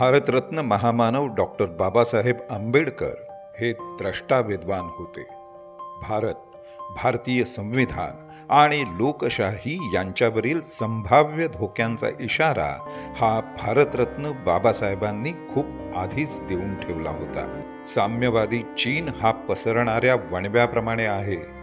भारतरत्न महामानव डॉक्टर बाबासाहेब आंबेडकर हे द्रष्टा विद्वान होते. भारत भारतीय संविधान आणि लोकशाही यांच्यावरील संभाव्य धोक्यांचा इशारा हा भारतरत्न बाबासाहेबांनी खूप आधीच देऊन ठेवला होता. साम्यवादी चीन हा पसरणाऱ्या वणव्याप्रमाणे आहे.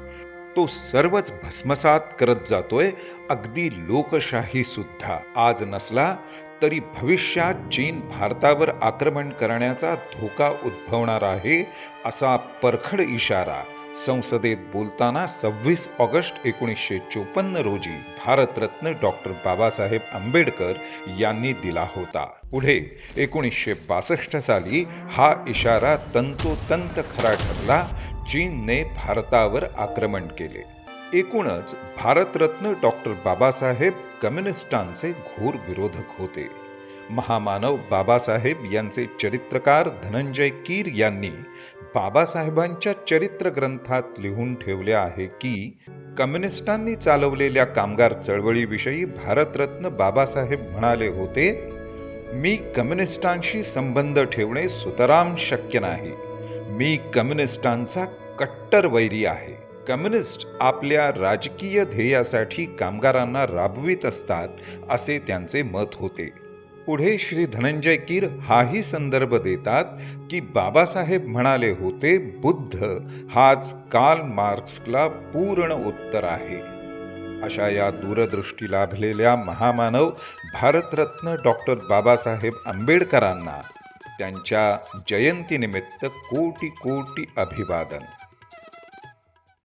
तो सर्वच भस्मसात करत जातोय अगदी लोकशाही सुद्धा आज नसला तरी भविष्यात चीन भारतावर आक्रमण करण्याचा धोका उद्भवणार आहे असा परखड इशारा संसदेत बोलताना सव्वीस ऑगस्ट एकोणीसशे चोपन्न रोजी भारतरत्न डॉक्टर बाबासाहेब आंबेडकर यांनी दिला होता. पुढे एकोणीसशे बासष्ट साली हा इशारा तंतोतंत खरा ठरला. चीनने भारतावर आक्रमण केले. एकूणच भारतरत्न डॉक्टर बाबासाहेब कम्युनिस्टांचे घोर विरोधक होते. महामानव बाबासाहेब यांचे चरित्रकार धनंजय कीर यांनी बाबासाहेबांच्या चरित्र ग्रंथात लिहून ठेवले आहे की कम्युनिस्टांनी चालवलेल्या कामगार चळवळीविषयी भारतरत्न बाबासाहेब म्हणाले होते मी कम्युनिस्टांशी संबंध ठेवणे सुतराम शक्य नाही. मी कम्युनिस्टांचा कट्टर वैरी आहे. कम्युनिस्ट आपल्या राजकीय ध्येयासाठी कामगारांना राबवित असतात असे त्यांचे मत होते. पुढे श्री धनंजय कीर हाही संदर्भ देतात की बाबासाहेब म्हणाले होते बुद्ध हाच कार्ल मार्क्सला पूर्ण उत्तर आहे. अशा या दूरदृष्टी लाभलेल्या महामानव भारतरत्न डॉक्टर बाबासाहेब आंबेडकरांना त्यांच्या जयंतीनिमित्त कोटी कोटी अभिवादन.